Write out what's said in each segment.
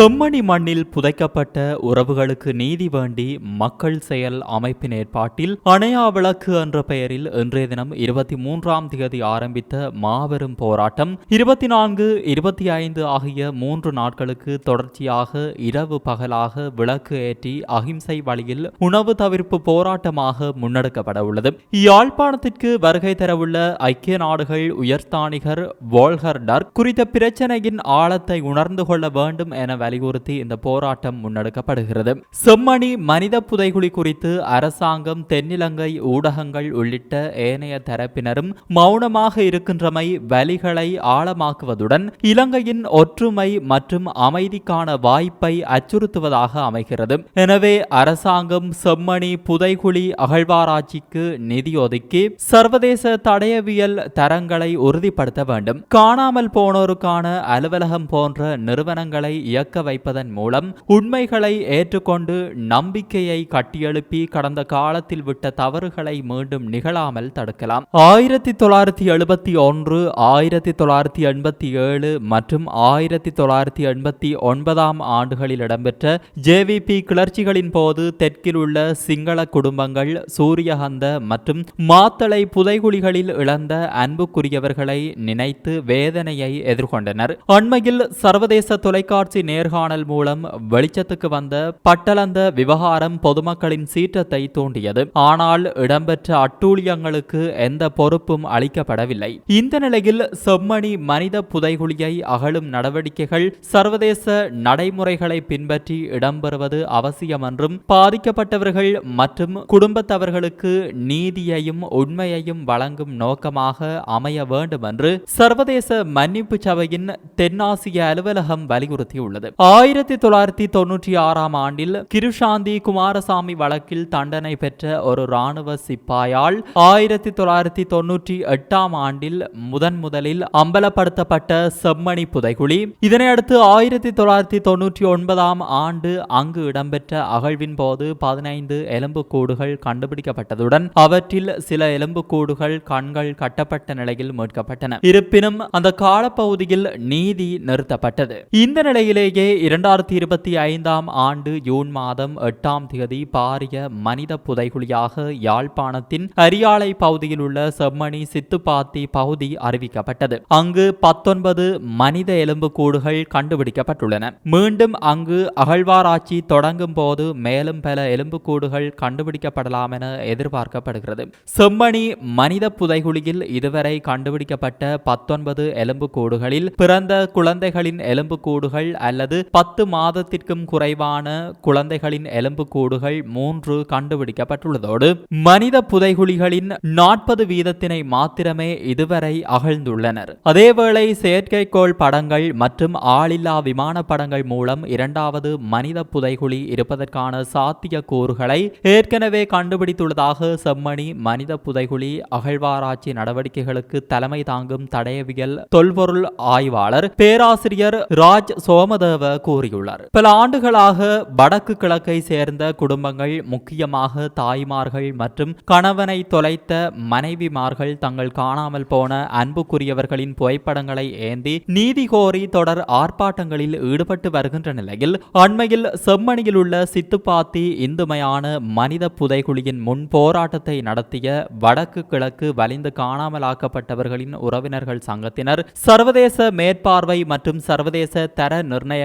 செம்மணி மண்ணில் புதைக்கப்பட்ட உறவுகளுக்கு நீதி வேண்டி மக்கள் செயல் அமைப்பின் ஏற்பாட்டில் அணையா விளக்கு என்ற பெயரில் இன்றைய தினம் இருபத்தி மூன்றாம் தேதி ஆரம்பித்த மாபெரும் போராட்டம். இருபத்தி நான்கு இருபத்தி ஐந்து ஆகிய மூன்று நாட்களுக்கு தொடர்ச்சியாக இரவு பகலாக விளக்கு ஏற்றி அகிம்சை வழியில் உணவு தவிர்ப்பு போராட்டமாக முன்னெடுக்கப்பட உள்ளது யாழ்ப்பாணத்திற்கு வருகை தரவுள்ள ஐக்கிய நாடுகள் உயர்ஸ்தானிகர் வோல்கர் டர்க் குறித்த பிரச்சனையின் ஆழத்தை உணர்ந்து கொள்ள வேண்டும் என வலியுறுத்தி இந்த போராட்டம் முன்னெடுக்கப்படுகிறது. செம்மணி மனித புதைகுழி குறித்து அரசாங்கம் தென்னிலங்கை ஊடகங்கள் உள்ளிட்ட ஏனைய தரப்பினரும் மௌனமாக இருக்கின்றமை வலிகளை ஆழமாக்குவதுடன் இலங்கையின் ஒற்றுமை மற்றும் அமைதிக்கான வாய்ப்பை அச்சுறுத்துவதாக அமைகிறது. எனவே அரசாங்கம் செம்மணி புதைகுழி அகழ்வாராய்ச்சிக்கு நிதி ஒதுக்கி சர்வதேச தடயவியல் தரங்களை உறுதிப்படுத்த வேண்டும். காணாமல் போனோருக்கான அலுவலகம் போன்ற நிறுவனங்களை இயக்க வைப்பதன் மூலம் உண்மைகளை ஏற்றுக்கொண்டு நம்பிக்கையை கட்டியெழுப்பி கடந்த காலத்தில் விட்ட தவறுகளை மீண்டும் நிகழாமல் தடுக்கலாம். ஆயிரத்தி தொள்ளாயிரத்தி எழுபத்தி ஒன்று ஆயிரத்தி தொள்ளாயிரத்தி எண்பத்தி ஏழு மற்றும் ஆயிரத்தி தொள்ளாயிரத்தி எண்பத்தி ஒன்பதாம் ஆண்டுகளில் இடம்பெற்ற ஜேவிபி கிளர்ச்சிகளின் போது தெற்கில் உள்ள சிங்கள குடும்பங்கள் சூரியகந்த மற்றும் மாத்தளை புதைகுழிகளில் இழந்த அன்புக்குரியவர்களை நினைத்து வேதனையை எதிர்கொண்டனர். அண்மையில் சர்வதேச தொலைக்காட்சி நேர்காணல் மூலம் வெளிச்சத்துக்கு வந்த பட்டளந்த விவகாரம் பொதுமக்களின் சீற்றத்தை தூண்டியது. ஆனால் இடம்பெற்ற அட்டூழியங்களுக்கு எந்த பொறுப்பும் அளிக்கப்படவில்லை. இந்த நிலையில் செம்மணி மனித புதைகுழியை அகழும் நடவடிக்கைகள் சர்வதேச நடைமுறைகளை பின்பற்றி இடம்பெறுவது அவசியம் என்றும் பாதிக்கப்பட்டவர்கள் மற்றும் குடும்பத்தவர்களுக்கு நீதியையும் உண்மையையும் வழங்கும் நோக்கமாக அமைய வேண்டும் என்று சர்வதேச மன்னிப்பு சபையின் தென்னாசிய அலுவலகம் வலியுறுத்தியுள்ளது. ஆயிரத்தி தொள்ளாயிரத்தி தொன்னூற்றி ஆறாம் ஆண்டில் கிருஷாந்தி குமாரசாமி வழக்கில் தண்டனை பெற்ற ஒரு இராணுவ சிப்பாயால் ஆயிரத்தி தொள்ளாயிரத்தி தொன்னூற்றி எட்டாம் ஆண்டில் முதன் முதலில் அம்பலப்படுத்தப்பட்ட செம்மணி புதைகுழி. இதனையடுத்து ஆயிரத்தி தொள்ளாயிரத்தி தொன்னூற்றி ஒன்பதாம் ஆண்டு அங்கு இடம்பெற்ற அகழ்வின் போது பதினைந்து எலும்புக்கூடுகள் கண்டுபிடிக்கப்பட்டதுடன் அவற்றில் சில எலும்புக்கூடுகள் கண்கள் கட்டப்பட்ட நிலையில் மீட்கப்பட்டன. இருப்பினும் அந்த காலப்பகுதியில் நீதி நிறுத்தப்பட்டது. இந்த நிலையிலேயே இரண்டாயிரத்தி இருபத்தி ஐந்தாம் ஆண்டு ஜூன் மாதம் எட்டாம் தேதி பாரிய மனித புதைகுழியாக யாழ்ப்பாணத்தின் அரியாலை பகுதியில் உள்ள செம்மணி சித்துப்பாத்தி பகுதி அறிவிக்கப்பட்டது. அங்கு பத்தொன்பது மனித எலும்புக்கூடுகள் கண்டுபிடிக்கப்பட்டுள்ளன. மீண்டும் அங்கு அகழ்வாராய்ச்சி தொடங்கும் போது மேலும் பல எலும்புக்கூடுகள் கண்டுபிடிக்கப்படலாம் என எதிர்பார்க்கப்படுகிறது. செம்மணி மனித புதைகுழியில் இதுவரை கண்டுபிடிக்கப்பட்ட பத்தொன்பது எலும்புக்கூடுகளில் பிறந்த குழந்தைகளின் எலும்புக்கூடுகள் அல்லது அல்லது பத்து மாதத்திற்கும் குறைவான குழந்தைகளின் எலும்புக்கூடுகள் மூன்று கண்டுபிடிக்கப்பட்டுள்ளதோடு மனித புதைகுழிகளின் நாற்பது வீதத்தினை மாத்திரமே இதுவரை அகழ்ந்துள்ளனர். அதேவேளை செயற்கைக்கோள் படங்கள் மற்றும் ஆளில்லா விமான படங்கள் மூலம் இரண்டாவது மனித புதைகுழி இருப்பதற்கான சாத்திய கூறுகளை ஏற்கனவே கண்டுபிடித்துள்ளதாக செம்மணி மனித புதைகுழி அகழ்வாராய்ச்சி நடவடிக்கைகளுக்கு தலைமை தாங்கும் தடயவியல் தொல்பொருள் ஆய்வாளர் பேராசிரியர் ராஜ் சோமதேவ கூறியுள்ளார். பல ஆண்டுகளாக வடக்கு கிழக்கை சேர்ந்த குடும்பங்கள் முக்கியமாக தாய்மார்கள் மற்றும் கணவனை தொலைத்த மனைவிமார்கள் தங்கள் காணாமல் போன அன்புக்குரியவர்களின் புகைப்படங்களை ஏந்தி நீதி கோரி தொடர் ஆர்ப்பாட்டங்களில் ஈடுபட்டு வருகின்ற நிலையில் அண்மையில் செம்மணியில் உள்ள சித்துப்பாத்தி இந்துமையான மனித புதைகுழியின் முன் போராட்டத்தை நடத்திய வடக்கு கிழக்கு வலிந்து காணாமலாக்கப்பட்டவர்களின் உறவினர்கள் சங்கத்தினர் சர்வதேச மேற்பார்வை மற்றும் சர்வதேச தர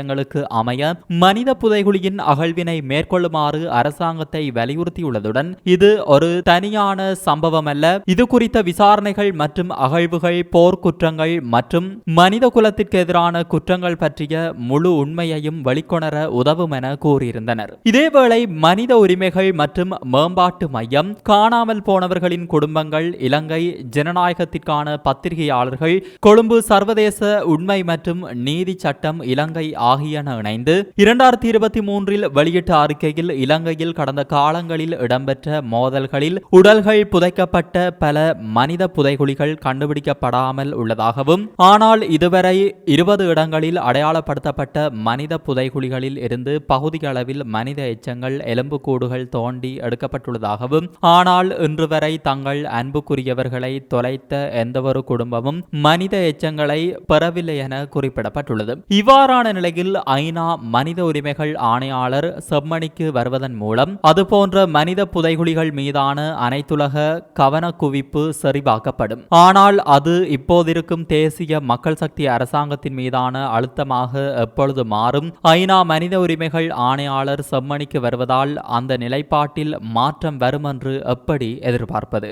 நிர்ணயங்களுக்கு அமைய மனித புதைகுழியின் அகழ்வினை மேற்கொள்ளுமாறு அரசாங்கத்தை வலியுறுத்தியுள்ளதுடன் இது ஒரு தனியான சம்பவம் அல்ல இது குறித்த விசாரணைகள் மற்றும் அகழ்வுகள் போர்க்குற்றங்கள் மற்றும் மனித குலத்திற்கு எதிரான குற்றங்கள் பற்றிய முழு உண்மையையும் வெளிக்கொணர உதவும் என கூறியிருந்தனர். இதேவேளை மனித உரிமைகள் மற்றும் மேம்பாட்டு மையம் காணாமல் போனவர்களின் குடும்பங்கள் இலங்கை ஜனநாயகத்திற்கான பத்திரிகையாளர்கள் கொழும்பு சர்வதேச உண்மை மற்றும் நீதி சட்டம் இலங்கை ஆகியன இணைந்து இரண்டாயிரத்தி இருபத்தி மூன்றில் வெளியிட்ட அறிக்கையில் இலங்கையில் கடந்த காலங்களில் இடம்பெற்ற மோதல்களில் உடல்கள் புதைக்கப்பட்ட பல மனித புதைகுழிகள் கண்டுபிடிக்கப்படாமல் உள்ளதாகவும் ஆனால் இதுவரை இருபது இடங்களில் அடையாளப்படுத்தப்பட்ட மனித புதைகுழிகளில் இருந்து பகுதியளவில் மனித எச்சங்கள் எலும்புக்கூடுகள் தோண்டி எடுக்கப்பட்டுள்ளதாகவும் ஆனால் இன்று வரை தங்கள் அன்புக்குரியவர்களை தொலைத்த எந்தவொரு குடும்பமும் மனித எச்சங்களை பெறவில்லை என குறிப்பிடப்பட்டுள்ளது. இவ்வாறான நிலையில் அண்மையில் ஐநா மனித உரிமைகள் ஆணையாளர் செம்மணிக்கு வருவதன் மூலம் அதுபோன்ற மனித புதைகுழிகள் மீதான அனைத்துலக கவன குவிப்பு சரிபார்க்கப்படும். ஆனால் அது இப்போதிருக்கும் தேசிய மக்கள் சக்தி அரசாங்கத்தின் மீதான அழுத்தமாக எப்பொழுது மாறும்? ஐநா மனித உரிமைகள் ஆணையாளர் செம்மணிக்கு வருவதால் அந்த நிலைப்பாட்டில் மாற்றம் வரும் என்று எப்படி எதிர்பார்ப்பது?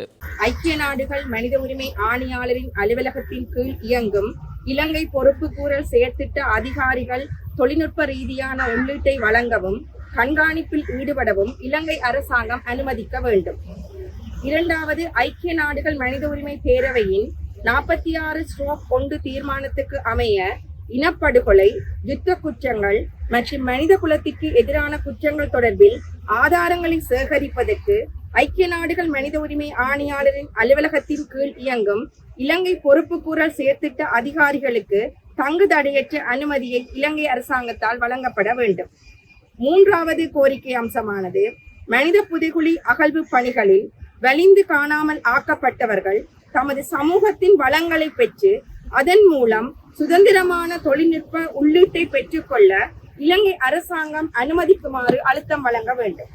ஐக்கிய நாடுகள் மனித உரிமை ஆணையாளரின் அலுவலகத்தின் கீழ் இயங்கும் இலங்கை பொறுப்பு கூறல் செயற்திட்ட அதிகாரிகள் தொழில்நுட்ப ரீதியான உள்ளீட்டை வழங்கவும் கண்காணிப்பில் ஈடுபடவும் இலங்கை அரசாங்கம் அனுமதிக்க வேண்டும். இரண்டாவது ஐக்கிய நாடுகள் மனித உரிமை பேரவையின் நாற்பத்தி ஆறு ஸ்ட்ரோக் ஒன்று தீர்மானத்துக்கு அமைய இனப்படுகொலை யுத்த குற்றங்கள் மற்றும் மனித குலத்திற்கு எதிரான குற்றங்கள் தொடர்பில் ஆதாரங்களை சேகரிப்பதற்கு ஐக்கிய நாடுகள் மனித உரிமை ஆணையாளரின் அலுவலகத்தின் கீழ் இயங்கும் இலங்கை பொறுப்புக்கூறல் செயற்திட்ட அதிகாரிகளுக்கு தங்கு தடையற்ற அனுமதியை இலங்கை அரசாங்கத்தால் வழங்கப்பட வேண்டும். மூன்றாவது கோரிக்கை அம்சமானது மனித புதைகுழி அகழ்வு பணிகளில் வலிந்து காணாமல் ஆக்கப்பட்டவர்கள் தமது சமூகத்தின் வளங்களை பெற்று அதன் மூலம் சுதந்திரமான தொழில்நுட்ப உள்ளீட்டை பெற்றுக்கொள்ள இலங்கை அரசாங்கம் அனுமதிக்குமாறு அழுத்தம் வழங்க வேண்டும்.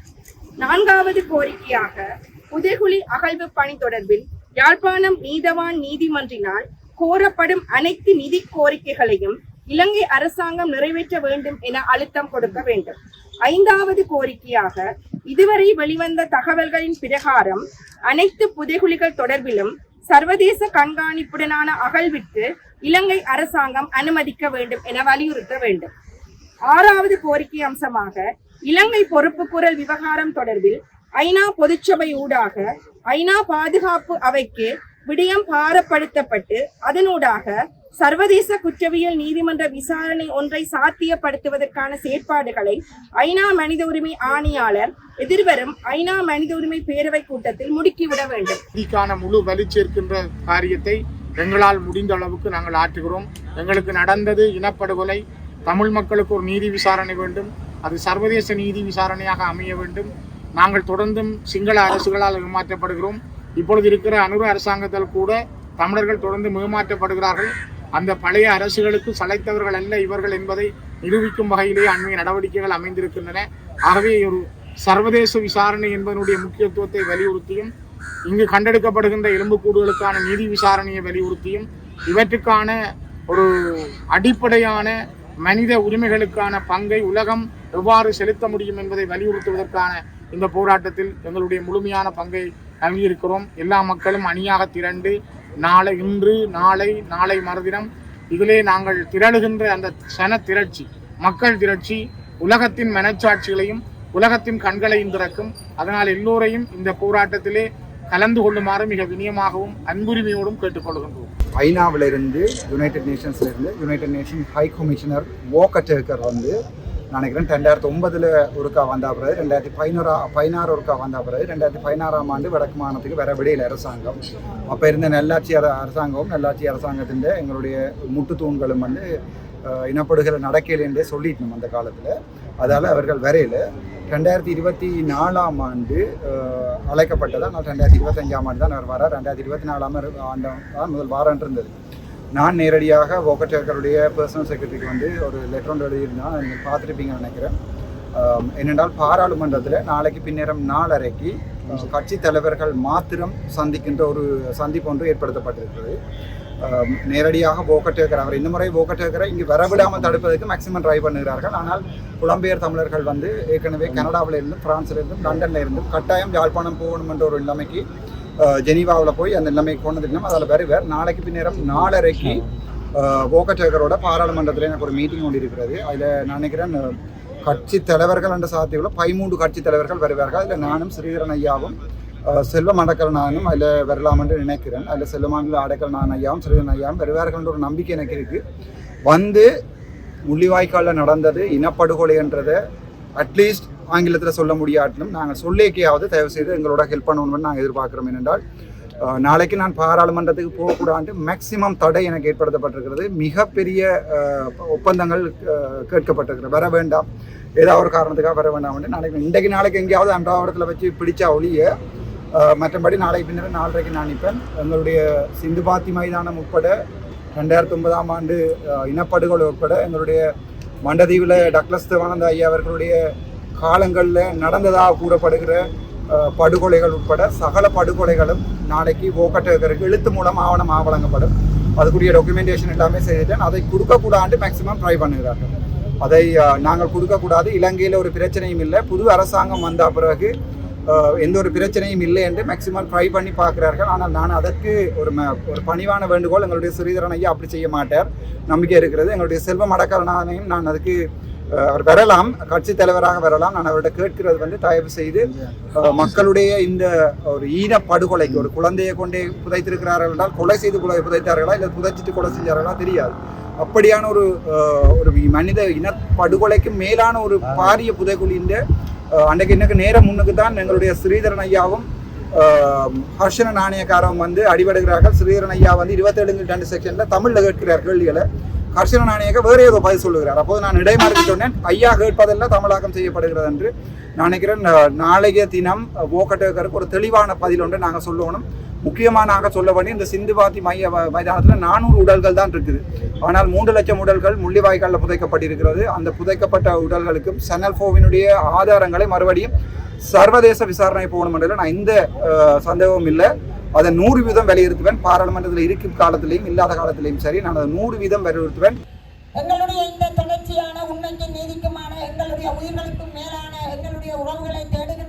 நான்காவது கோரிக்கையாக புதைகுழி அகழ்வு பணி தொடர்பில் யாழ்ப்பாணம் நீதவான் நீதிமன்றினால் கோரப்படும் அனைத்து நிதி கோரிக்கைகளையும் இலங்கை அரசாங்கம் நிறைவேற்ற வேண்டும் என அழுத்தம் கொடுக்க வேண்டும். ஐந்தாவது கோரிக்கையாக இதுவரை வெளிவந்த தகவல்களின் பிரகாரம் அனைத்து புதைகுழிகள் தொடர்பிலும் சர்வதேச கண்காணிப்புடனான அகழ்விற்கு இலங்கை அரசாங்கம் அனுமதிக்க வேண்டும் என வலியுறுத்த வேண்டும். ஆறாவது கோரிக்கை அம்சமாக இலங்கை பொறுப்பு குரல் விவகாரம் தொடர்பில் ஐநா பொதுச்சபை ஊடாக ஐநா பாதுகாப்பு அவைக்கு விடயம் பாரப்படுத்தப்பட்டு அதனூடாக சர்வதேச குற்றவியல் நீதிமன்ற விசாரணை ஒன்றை சாத்தியப்படுத்துவதற்கான செயற்பாடுகளை ஐநா மனித உரிமை ஆணையாளர் எதிர்வரும் ஐநா மனித உரிமை பேரவை கூட்டத்தில் முடுக்கிவிட வேண்டும். இதற்கான முழு வலி சேர்க்கின்ற காரியத்தை எங்களால் முடிந்த அளவுக்கு நாங்கள் ஆற்றுகிறோம். எங்களுக்கு நடந்தது இனப்படுகொலை. தமிழ் மக்களுக்கு ஒரு நீதி விசாரணை வேண்டும். அது சர்வதேச நீதி விசாரணையாக அமைய வேண்டும். நாங்கள் தொடர்ந்தும் சிங்கள அரசுகளால் ஏமாற்றப்படுகிறோம். இப்பொழுது இருக்கிற அனுர அரசாங்கத்தால் கூட தமிழர்கள் தொடர்ந்து மேமாற்றப்படுகிறார்கள் அந்த பழைய அரசுகளுக்கு சளைத்தவர்கள் அல்ல இவர்கள் என்பதை நிரூபிக்கும் வகையிலே அண்மைய நடவடிக்கைகள் அமைந்திருக்கின்றன. ஆகவே ஒரு சர்வதேச விசாரணை என்பதனுடைய முக்கியத்துவத்தை வலியுறுத்தியும் இங்கு கண்டெடுக்கப்படுகின்ற எலும்புக்கூடுகளுக்கான நீதி விசாரணையை வலியுறுத்தியும் இவற்றுக்கான ஒரு அடிப்படையான மனித உரிமைகளுக்கான பங்கை உலகம் எவ்வாறு செலுத்த முடியும் என்பதை வலியுறுத்துவதற்கான இந்த போராட்டத்தில் எங்களுடைய முழுமையான பங்கை நல்கியிருக்கிறோம் எல்லா மக்களும் அணியாக திரண்டு நாளை இன்று நாளை நாளை மறுதினம் இதிலே நாங்கள் திரளுகின்ற அந்த சன திரட்சி மக்கள் திரட்சி உலகத்தின் மனச்சாட்சிகளையும் உலகத்தின் கண்களையும் திறக்கும். அதனால் எல்லோரையும் இந்த போராட்டத்திலே கலந்து கொள்ளுமாறு மிக வினியமாகவும் அன்புரிமையோடும் கேட்டுக்கொள்கின்றோம். ஐநாவிலிருந்து United நேஷன்ஸ்லேருந்து United Nation High Commissioner Volker வந்து நினைக்கிறேன். ரெண்டாயிரத்தி ஒன்பதில் ஒருக்கா வந்தால் பிறகு ரெண்டாயிரத்தி பதினோரா பதினாறு ஒருக்கா வந்தால் பிறகு ரெண்டாயிரத்தி பதினாறாம் ஆண்டு வடக்கு மாநிலத்துக்கு வர விடையில் அரசாங்கம். அப்போ இருந்த நல்லாட்சி அர அரசாங்கமும் நல்லாட்சி அரசாங்கத்தின் எங்களுடைய முட்டு தூண்களும் வந்து இனப்படுகிற இனப்படுகொலை என்றே சொல்லிட்டோம் அந்த காலத்தில். அதால் அவர்கள் வரையில் ரெண்டாயிரத்தி இருபத்தி நாலாம் ஆண்டு அழைக்கப்பட்டதால் நான் ரெண்டாயிரத்தி இருபத்தஞ்சாம் ஆண்டு தான் அவர் வர ரெண்டாயிரத்தி இருபத்தி நாலாம் ஆண்டு தான் முதல் வாரம் இருந்தது நான் நேரடியாக வோக்கட்டேக்கருடைய பர்சனல் செக்ரட்டரிக்கு வந்து ஒரு லெட்டர் ஒன்று எழுதியிருந்தேன் நீங்கள் பார்த்துருப்பீங்கன்னு நினைக்கிறேன். என்னென்றால் பாராளுமன்றத்தில் நாளைக்கு பின்னேரம் நாலரைக்கு கட்சி தலைவர்கள் மாத்திரம் சந்திக்கின்ற ஒரு சந்திப்பு ஒன்று ஏற்படுத்தப்பட்டிருக்கிறது. நேரடியாக போக்கட்டேக்கர் அவர் இந்த முறை வோக்கட்டேக்கரை இங்கு வரவிடாமல் தடுப்பதற்கு மேக்சிமம் ட்ரை பண்ணுகிறார்கள். ஆனால் புலம்பெயர் தமிழர்கள் வந்து ஏற்கனவே கனடாவிலிருந்தும் இருந்தும் லண்டனில் இருந்தும் லண்டன்ல இருந்தும் கட்டாயம் யாழ்ப்பாணம் போகணும் என்ற ஒரு நிலைமைக்கு ஜெனீவாவில் போய் அந்த நிலைமை கொண்டதுக்கணும் அதில் வருவார் நாளைக்கு பின்னேரம் நாலரைக்கு வோக்கட்டேக்கரோட பாராளுமன்றத்தில் எனக்கு ஒரு மீட்டிங் ஒன்று இருக்கிறது. அதில் நான் நினைக்கிறேன் கட்சி தலைவர்கள் என்ற சாத்தியத்தில் பதிமூன்று கட்சி தலைவர்கள் வருவார்கள். அதில் நானும் ஸ்ரீதரன் ஐயாவும் செல்வம் அடக்கல் நானும் அதில் வரலாம் என்று நினைக்கிறேன். அதில் செல்வமாண்டில் அடக்கல் நான் ஐயாவும் ஸ்ரீதரன் ஐயாவும் வருவார்கள் ஒரு நம்பிக்கை எனக்கு இருக்குது வந்து முள்ளிவாய்க்காலில் நடந்தது இனப்படுகொலைன்றதை அட்லீஸ்ட் ஆங்கிலத்தில் சொல்ல முடியாட்டிலும் நாங்கள் சொல்லிக்கையாவது தயவு செய்து எங்களோட ஹெல்ப் பண்ணணும்னு நாங்கள் எதிர்பார்க்குறோம். ஏனென்றால் நாளைக்கு நான் பாராளுமன்றத்துக்கு போகக்கூடாது மேக்சிமம் தடை எனக்கு ஏற்படுத்தப்பட்டிருக்கிறது. மிகப்பெரிய ஒப்பந்தங்கள் கேட்கப்பட்டிருக்கிறது. வர வேண்டாம். ஏதாவது ஒரு காரணத்துக்காக வர வேண்டாம் என்று நாளைக்கு இன்றைக்கு நாளைக்கு எங்கேயாவது அன்றாவரத்தில் வச்சு பிடிச்சா ஒழிய மற்றபடி நாளைக்கு பின்னர் நாலரைக்கு நான் நிற்பேன். எங்களுடைய சிந்து பாத்தி மைதானம் உட்பட ரெண்டாயிரத்தி ஒன்பதாம் ஆண்டு இனப்படுகொலை உட்பட எங்களுடைய மண்டதீவில் டக்ளஸ் தேவானந்த ஐயா அவர்களுடைய காலங்களில் நடந்ததாக கூறப்படுகிற படுகொலைகள் உட்பட சகல படுகொலைகளும் நாளைக்கு ஓக்கட்டகருக்கு எழுத்து மூலம் ஆவணமாக வழங்கப்படும் அதுக்குரிய டாக்குமெண்டேஷன் எல்லாமே செய்துட்டேன் அதை கொடுக்கக்கூடாது மேக்சிமம் ட்ரை பண்ணுகிறார்கள். அதை நாங்கள் கொடுக்கக்கூடாது. இலங்கையில் ஒரு பிரச்சனையும் இல்லை. புது அரசாங்கம் வந்த பிறகு எந்த ஒரு பிரச்சனையும் இல்லை என்று மேக்சிமம் ட்ரை பண்ணி பார்க்கிறார்கள். ஆனால் நான் அதற்கு ஒரு ம ஒரு பணிவான வேண்டுகோள் எங்களுடைய ஸ்ரீதரன் ஐயா அப்படி செய்ய மாட்டார். நம்பிக்கை இருக்கிறது. எங்களுடைய செல்வம் அடக்கலனாலையும் நான் அதுக்கு அவர் வரலாம் கட்சி தலைவராக வரலாம். நான் அவர்கிட்ட கேட்கிறது வந்து தயவு செய்து மக்களுடைய இந்த ஒரு ஈன படுகொலைக்கு ஒரு குழந்தையை கொண்டே புதைத்திருக்கிறார்கள் என்றால் கொலை செய்து கொலை புதைத்தார்களா இல்லை புதைச்சிட்டு கொலை செஞ்சார்களா தெரியாது. அப்படியான ஒரு ஒரு மனித இன படுகொலைக்கு மேலான ஒரு பாரிய புதைக்குழிந்த இந்த அன்றைக்கு எனக்கு நேரம் முன்னுக்கு தான் எங்களுடைய ஸ்ரீதரன் ஐயாவும் ஹர்ஷன நாணயக்காரவும் வந்து அடிபடுகிறார்கள். ஸ்ரீதரன் ஐயா வந்து இருபத்தேழு ரெண்டு செக்ஷனில் தமிழ்ல கேட்கிறார் கேள்விகளை. ஹர்ஷன நாணயக்க வேற ஏதோ பதில் சொல்லுகிறார். அப்போது நான் இடைமாறி சொன்னேன் ஐயா கேட்பதெல்லாம் தமிழாக்கம் செய்யப்படுகிறது என்று. நான் நினைக்கிறேன் நாளைய தினம் ஓக்கட்டகருக்கு ஒரு தெளிவான பதில் ஒன்று நாங்கள் சொல்லணும். முக்கியமாக நாங்கள் சொல்ல வேண்டிய இந்த சிந்துபாத்தி மைய மைதானத்தில் நானூறு உடல்கள் தான் இருக்குது. ஆனால் மூன்று லட்சம் உடல்கள் முள்ளிவாய்க்காலில் புதைக்கப்பட்டிருக்கிறது. அந்த புதைக்கப்பட்ட உடல்களுக்கும் சனல் ஃபோவினுடைய ஆதாரங்களை மறுபடியும் சர்வதேச விசாரணை போகணும் என்றதில் நான் எந்த சந்தேகமும் இல்லை. அதை நூறு வீதம் வலியுறுத்துவேன். பாராளுமன்றத்தில் இருக்கும் காலத்திலையும் இல்லாத காலத்திலையும் சரி நான் அதை நூறு வீதம் வலியுறுத்துவேன். எங்களுடைய இந்த தொடர்ச்சியான உண்மைக்கு நீதிக்குமான எங்களுடைய உயிர்களுக்கும் மேலான எங்களுடைய உறவுகளை தேடுகின்ற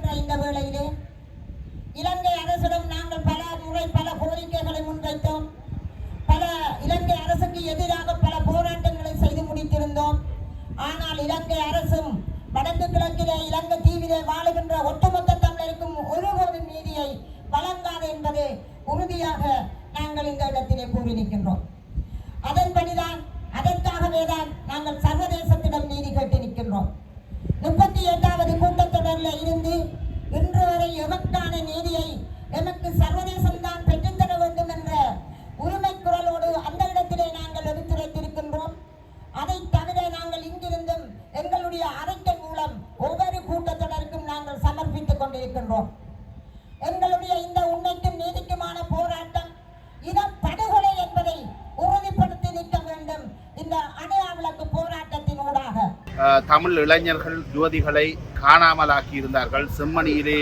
தமிழ் இளைஞர்கள் ஜோதிகளை காணாமலாக்கி இருந்தார்கள் செம்மணியிலே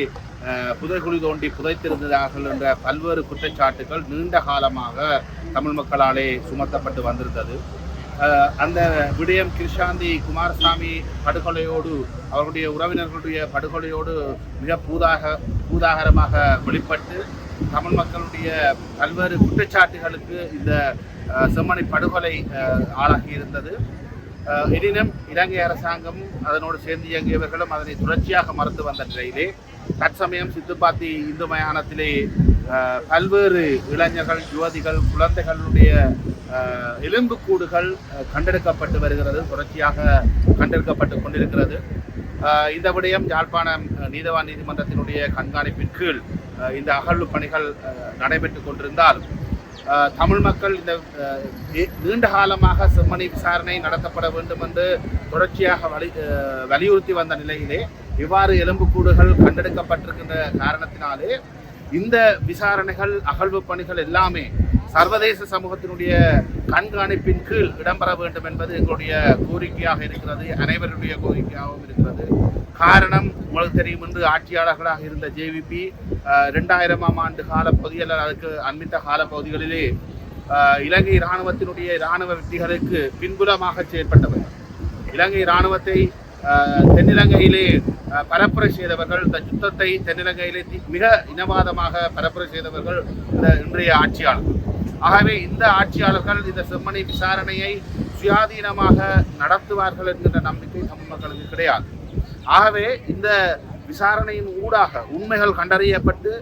புதைகுழி தோண்டி புதைத்திருந்தார்கள் என்ற பல்வேறு குற்றச்சாட்டுகள் நீண்ட காலமாக தமிழ் மக்களாலே சுமத்தப்பட்டு வந்திருந்தது. அந்த விடயம் கிருஷாந்தி குமாரசாமி படுகொலையோடு அவருடைய உறவினர்களுடைய படுகொலையோடு மிக பூதாக பூதாகரமாக வெளிப்பட்டு தமிழ் மக்களுடைய பல்வேறு குற்றச்சாட்டுகளுக்கு இந்த செம்மணி படுகொலை ஆளாகி இருந்தது எனினும் இலங்கை அரசாங்கம் அதனோடு சேர்ந்து இயங்கியவர்களும் அதனை தொடர்ச்சியாக மறுத்து வந்த நிலையிலே தற்சமயம் சித்துப்பாத்தி இந்து மயானத்திலே பல்வேறு இளைஞர்கள் யுவதிகள் குழந்தைகளுடைய எலும்புக்கூடுகள் கண்டெடுக்கப்பட்டு வருகிறது தொடர்ச்சியாக கண்டெடுக்கப்பட்டு கொண்டிருக்கிறது. இந்த விடயம் யாழ்ப்பாணம் நீதவான் நீதிமன்றத்தினுடைய கண்காணிப்பின் கீழ் இந்த அகழ்வு பணிகள் நடைபெற்று கொண்டிருந்தால் தமிழ் மக்கள் இந்த நீண்ட காலமாக செம்மணி விசாரணை நடத்தப்பட வேண்டும் என்று தொடர்ச்சியாக வலி வலியுறுத்தி வந்த நிலையிலே இவ்வாறு எலும்புக்கூடுகள் கண்டெடுக்கப்பட்டிருக்கின்ற காரணத்தினாலே இந்த விசாரணைகள் அகழ்வு பணிகள் எல்லாமே சர்வதேச சமூகத்தினுடைய கண்காணிப்பின் கீழ் இடம்பெற வேண்டும் என்பது எங்களுடைய கோரிக்கையாக இருக்கிறது அனைவருடைய கோரிக்கையாகவும் இருக்கிறது. காரணம் உங்களுக்கு தெரியும் என்று ஆட்சியாளர்களாக இருந்த ஜேவிபி ரெண்டாயிரமாம் ஆண்டு கால பகுதியில் அண்மித்த கால பகுதிகளிலே இலங்கை இராணுவத்தினுடைய இராணுவ வெற்றிகளுக்கு பின்புலமாக செயற்பட்டவர். இலங்கை இராணுவத்தை தென்னிலங்கையிலே பரப்புரை செய்தவர்கள் இந்த யுத்தத்தை தென்னிலங்கையிலே மிக இனவாதமாக பரப்புரை செய்தவர்கள் இந்த இன்றைய ஆட்சியாளர் ஆகவே இந்த ஆட்சியாளர்கள் இந்த செம்மணி விசாரணையை சுயாதீனமாக நடத்துவார்கள் என்கின்ற நம்பிக்கை தமிழ் மக்களுக்கு கிடையாது. ஆகவே இந்த விசாரணையின் ஊடாக உண்மைகள் கண்டறியப்பட்டு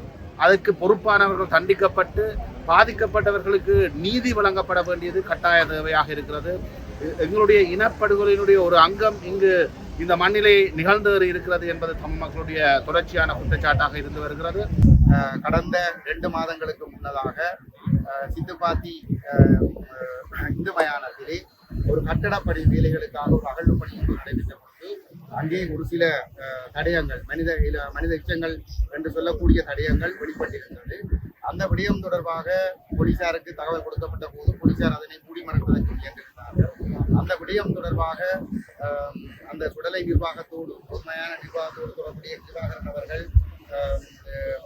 அதற்கு பொறுப்பானவர்கள் தண்டிக்கப்பட்டு பாதிக்கப்பட்டவர்களுக்கு நீதி வழங்கப்பட வேண்டியது கட்டாய தேவையாக இருக்கிறது. எங்களுடைய இனப்படுகொலையினுடைய ஒரு அங்கம் இங்கு இந்த மண்ணிலே நிகழ்ந்து இருக்கிறது என்பது தமிழ் மக்களுடைய தொடர்ச்சியான குற்றச்சாட்டாக இருந்து வருகிறது. கடந்த ரெண்டு மாதங்களுக்கு முன்னதாக சிந்துபாத்தி சித்துப்பாத்தி இந்து மயானத்திலே ஒரு கட்டடப்பணி வேலைகளுக்காக ஒரு அகழ்வு பணி நடைபெற்ற அங்கே ஒரு சில தடயங்கள் மனித இல- மனித எச்சங்கள் என்று சொல்லக்கூடிய தடயங்கள் வெளிப்பட்டிருந்தது அந்த விடயம் தொடர்பாக போலீசாருக்கு தகவல் கொடுக்கப்பட்ட போது போலீசார் அதனை மூடி மறைப்பதற்கு முயன்றிருந்தார்கள். அந்த அந்த விடயம் தொடர்பாக அந்த சுடலை நிர்வாகத்தோடு உண்மையான நிர்வாகத்தோடு தொடர்புடைய நிர்வாகரன் அவர்கள்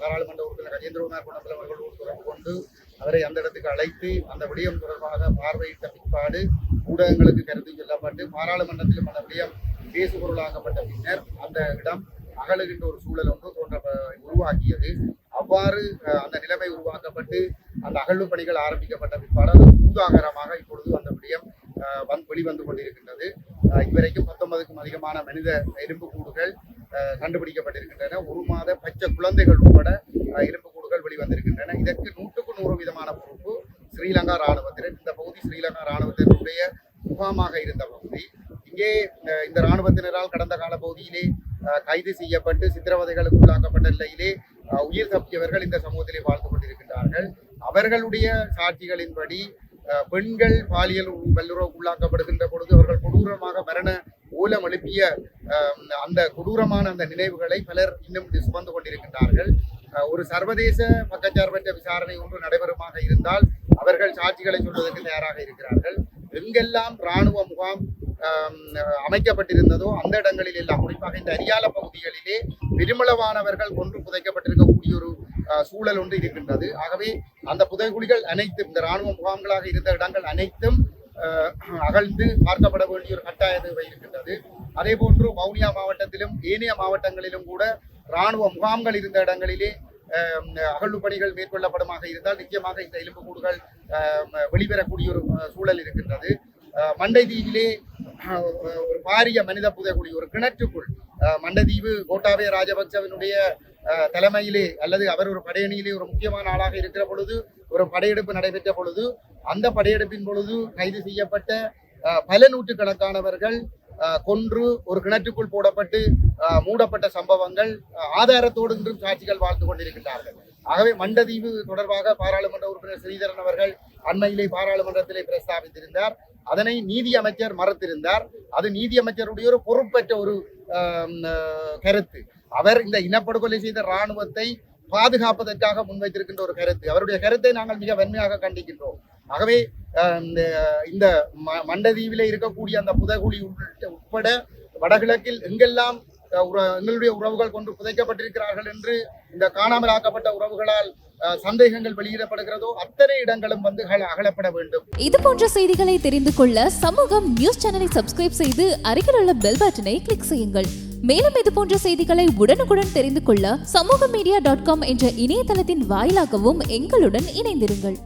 பாராளுமன்ற உறுப்பினர் கஜேந்திரகுமார் பொன்னம்பலம் அவர்களோடு தொடர்பு கொண்டு அவரை அந்த இடத்துக்கு அழைத்து அந்த விடயம் தொடர்பாக பார்வையிட்ட பிற்பாடு ஊடகங்களுக்கு கருத்து சொல்லப்பட்டு பாராளுமன்றத்திலும் அந்த விடயம் பேசுபொருளாக்கப்பட்ட பின்னர் அந்த இடம் அகலுகின்ற ஒரு சூழல் ஒன்று தோன்ற உருவாக்கியது. அவ்வாறு அந்த நிலைமை உருவாக்கப்பட்டு அந்த அகழ்வு பணிகள் ஆரம்பிக்கப்பட்ட பிற்பாடு அது பூதாகரமாக இப்பொழுது அந்த விடயம் வந் வந்து வெளிவந்து கொண்டிருக்கின்றது. இதுவரைக்கும் பத்தொன்பதுக்கும் அதிகமான மனித எலும்பு கூடுகள் கண்டுபிடிக்கப்பட்டிருக்கின்றன. ஒரு மாத பச்சை குழந்தைகள் உட்பட அஹ், எலும்பு கூடுகள் வெளிவந்திருக்கின்றன. இதற்கு நூற்றுக்கு நூறு விதமான பொறுப்பு ஸ்ரீலங்கா இராணுவத்தினர் இந்த பகுதி ஸ்ரீலங்கா ராணுவத்தினுடைய முகாமாக இருந்த பகுதி. இங்கே இந்த இராணுவத்தினரால் கடந்த கால பகுதியிலே கைது செய்யப்பட்டு சித்திரவதைகளுக்கு உள்ளாக்கப்பட்ட நிலையிலே உயிர் தப்பியவர்கள் இந்த சமூகத்திலே வாழ்ந்து கொண்டிருக்கின்றார்கள். அவர்களுடைய சாட்சிகளின்படி பெண்கள் பாலியல் வல்லுறவுக்கு உள்ளாக்கப்படுகின்ற பொழுது அவர்கள் கொடூரமாக மரண ஊலம் எழுப்பிய அஹ், அந்த கொடூரமான அந்த நினைவுகளை பலர் இன்னும் சுமந்து கொண்டிருக்கின்றார்கள். அஹ், ஒரு சர்வதேச பக்கச்சார்பற்ற விசாரணை ஒன்று நடைபெறுமாக இருந்தால் அவர்கள் சாட்சிகளை சொல்வதற்கு தயாராக இருக்கிறார்கள். எங்கெல்லாம் இராணுவ முகாம் அமைக்கப்பட்டிருந்ததோ அந்த இடங்களில் எல்லாம் குறிப்பாக இந்த அரியால பகுதிகளிலே பெருமளவானவர்கள் கொன்று புதைக்கப்பட்டிருக்கக்கூடிய ஒரு அஹ், சூழல் ஒன்று இருக்கின்றது. ஆகவே அந்த புதைகுழிகள் அனைத்தும் இந்த இராணுவ முகாம்களாக இருந்த இடங்கள் அனைத்தும் அகழ்ந்து பார்க்கப்பட வேண்டிய ஒரு கட்டாய தேவை இருக்கின்றது. அதே போன்று வவுனியா மாவட்டத்திலும் ஏனைய மாவட்டங்களிலும் கூட இராணுவ முகாம்கள் இருந்த இடங்களிலே அஹ், அகழ்வு பணிகள் மேற்கொள்ளப்படுமாக இருந்தால் நிச்சயமாக இந்த எலும்புக்கூடுகள் அஹ், வெளிவரக்கூடிய ஒரு சூழல் இருக்கின்றது. மண்டைதீவிலே ஒரு பாரிய மனித புதைக்குழி ஒரு கிணற்றுக்குள். அஹ், மண்டதீவு கோட்டாபய ராஜபக்சவனுடைய அஹ், தலைமையிலே அல்லது அவர் ஒரு படையணியிலே ஒரு முக்கியமான ஆளாக இருக்கிற பொழுது ஒரு படையெடுப்பு நடைபெற்ற பொழுது அந்த படையெடுப்பின் பொழுது கைது செய்யப்பட்ட அஹ், பல நூற்றுக்கணக்கானவர்கள் அஹ், கொன்று ஒரு கிணற்றுக்குள் போடப்பட்டு அஹ், மூடப்பட்ட சம்பவங்கள் ஆதாரத்தோடு இன்றும் சாட்சிகள் வாழ்ந்து கொண்டிருக்கின்றார்கள். ஆகவே மண்டதீவு தொடர்பாக பாராளுமன்ற உறுப்பினர் ஸ்ரீதரன் அவர்கள் அண்மையிலே பாராளுமன்றத்திலே பிரஸ்தாபித்திருந்தார். அதனை நீதி அமைச்சர் மறுத்திருந்தார். அது நீதி அமைச்சருடைய ஒரு பொறுப்பற்ற ஒரு அஹ், கருத்து. அவர் இந்த இனப்படுகொலை செய்த இராணுவத்தை பாதுகாப்பதற்காக முன்வைத்திருக்கின்ற ஒரு கருத்து. அவருடைய கருத்தை நாங்கள் மிக வன்மையாக கண்டிக்கின்றோம். ஆகவே அஹ், இந்த இந்த ம- மண்டதீவிலே இருக்கக்கூடிய அந்த புதகுழி உள்ளிட்ட உட்பட வடகிழக்கில் எங்கெல்லாம் எங்களுடைய உறவுகள் கொண்டு புதைக்கப்பட்டிருக்கிறார்கள் என்று இந்த காணாமல் ஆக்கப்பட்ட உறவுகளால் சந்தேகங்கள் வெளியிடப்படுகிறதோ அத்தனை இடங்களும் வந்து அகலப்பட வேண்டும். இது போன்ற செய்திகளை தெரிந்து கொள்ள சமூகம் நியூஸ் சேனலை சப்ஸ்கிரைப் செய்து அருகில் உள்ள பெல் பட்டனை கிளிக் செய்யுங்கள். மேலும் இது போன்ற செய்திகளை உடனுக்குடன் தெரிந்து கொள்ள சமூக மீடியா டாட் காம் என்ற இணையதளத்தின் வாயிலாகவும் எங்களுடன் இணைந்திருங்கள்.